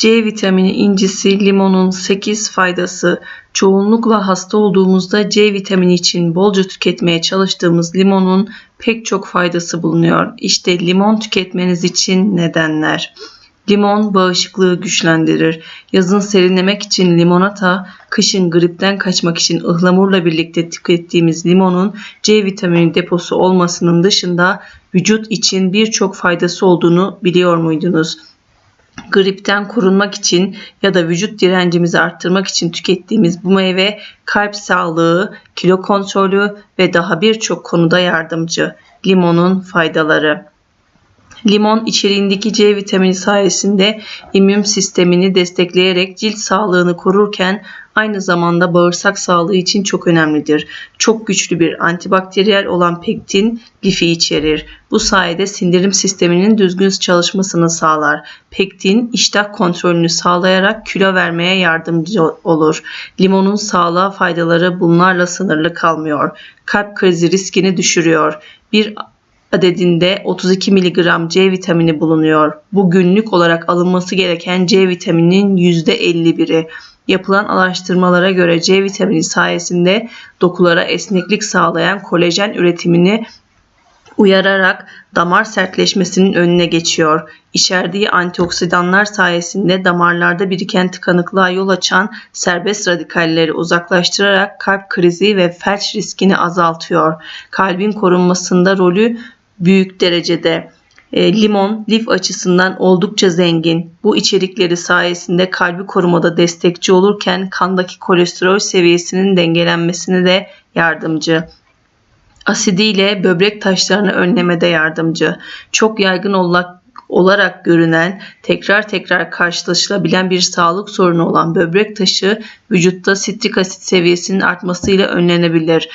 C vitamini incisi limonun 8 faydası. Çoğunlukla hasta olduğumuzda C vitamini için bolca tüketmeye çalıştığımız limonun pek çok faydası bulunuyor. İşte limon tüketmeniz için nedenler. Limon bağışıklığı güçlendirir. Yazın serinlemek için limonata, kışın gripten kaçmak için ıhlamurla birlikte tükettiğimiz limonun C vitamini deposu olmasının dışında vücut için birçok faydası olduğunu biliyor muydunuz? Gripten korunmak için ya da vücut direncimizi arttırmak için tükettiğimiz bu meyve kalp sağlığı, kilo kontrolü ve daha birçok konuda yardımcı. Limonun faydaları Limon içeriğindeki C vitamini sayesinde immün sistemini destekleyerek cilt sağlığını korurken aynı zamanda bağırsak sağlığı için çok önemlidir. Çok güçlü bir antibakteriyel olan pektin lifi içerir. Bu sayede sindirim sisteminin düzgün çalışmasını sağlar. Pektin iştah kontrolünü sağlayarak kilo vermeye yardımcı olur. Limonun sağlığa faydaları bunlarla sınırlı kalmıyor. Kalp krizi riskini düşürüyor. Bir adedinde 32 mg C vitamini bulunuyor. Bu günlük olarak alınması gereken C vitamininin %51'i. Yapılan araştırmalara göre C vitamini sayesinde dokulara esneklik sağlayan kolajen üretimini uyararak damar sertleşmesinin önüne geçiyor. İçerdiği antioksidanlar sayesinde damarlarda biriken tıkanıklığa yol açan serbest radikalleri uzaklaştırarak kalp krizi ve felç riskini azaltıyor. Kalbin korunmasında rolü büyük derecede. E, limon lif açısından oldukça zengin. Bu içerikleri sayesinde kalbi korumada destekçi olurken kandaki kolesterol seviyesinin dengelenmesine de yardımcı. Asidiyle böbrek taşlarını önlemede yardımcı. Çok yaygın olarak olarak görünen, tekrar tekrar karşılaşılabilen bir sağlık sorunu olan böbrek taşı vücutta sitrik asit seviyesinin artmasıyla önlenebilir.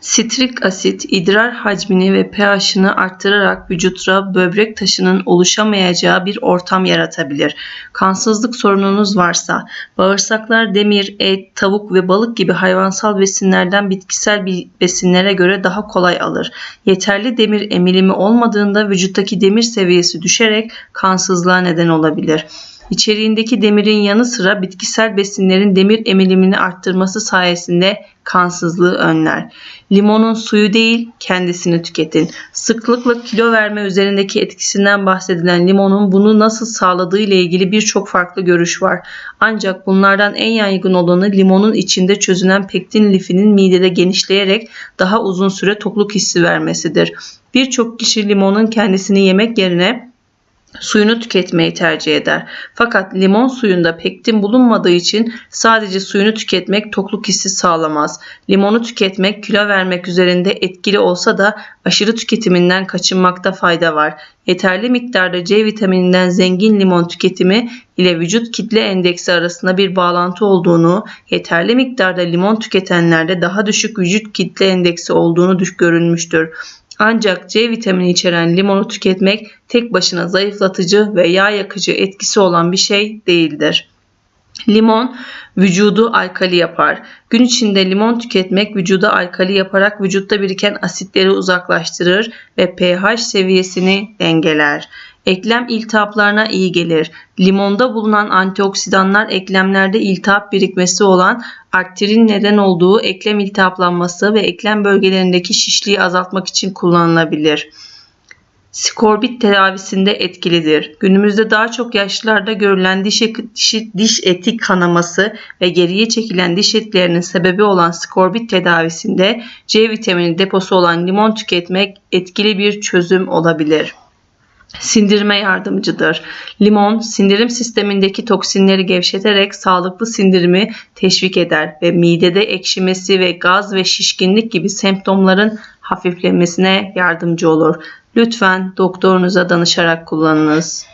Sitrik asit idrar hacmini ve pH'ını arttırarak vücutta böbrek taşının oluşamayacağı bir ortam yaratabilir. Kansızlık sorununuz varsa bağırsaklar demir, et, tavuk ve balık gibi hayvansal besinlerden bitkisel besinlere göre daha kolay alır. Yeterli demir emilimi olmadığında vücuttaki demir seviyesi düşerek kansızlığa neden olabilir. İçeriğindeki demirin yanı sıra bitkisel besinlerin demir emilimini arttırması sayesinde kansızlığı önler. Limonun suyu değil kendisini tüketin. Sıklıkla kilo verme üzerindeki etkisinden bahsedilen limonun bunu nasıl sağladığı ile ilgili birçok farklı görüş var. Ancak bunlardan en yaygın olanı limonun içinde çözünen pektin lifinin midede genişleyerek daha uzun süre tokluk hissi vermesidir. Birçok kişi limonun kendisini yemek yerine suyunu tüketmeyi tercih eder. Fakat limon suyunda pektin bulunmadığı için sadece suyunu tüketmek tokluk hissi sağlamaz. Limonu tüketmek kilo vermek üzerinde etkili olsa da aşırı tüketiminden kaçınmakta fayda var. Yeterli miktarda C vitamininden zengin limon tüketimi ile vücut kitle endeksi arasında bir bağlantı olduğunu, yeterli miktarda limon tüketenlerde daha düşük vücut kitle endeksi olduğunu görülmüştür. Ancak C vitamini içeren limonu tüketmek tek başına zayıflatıcı ve yağ yakıcı etkisi olan bir şey değildir. Limon vücudu alkali yapar. Gün içinde limon tüketmek vücuda alkali yaparak vücutta biriken asitleri uzaklaştırır ve pH seviyesini dengeler. Eklem iltihaplarına iyi gelir. Limonda bulunan antioksidanlar eklemlerde iltihap birikmesi olan arterin neden olduğu eklem iltihaplanması ve eklem bölgelerindeki şişliği azaltmak için kullanılabilir. Skorbit tedavisinde etkilidir. Günümüzde daha çok yaşlılarda görülen diş, diş, eti kanaması ve geriye çekilen diş etlerinin sebebi olan skorbit tedavisinde C vitamini deposu olan limon tüketmek etkili bir çözüm olabilir sindirme yardımcıdır. Limon sindirim sistemindeki toksinleri gevşeterek sağlıklı sindirimi teşvik eder ve midede ekşimesi ve gaz ve şişkinlik gibi semptomların hafiflemesine yardımcı olur. Lütfen doktorunuza danışarak kullanınız.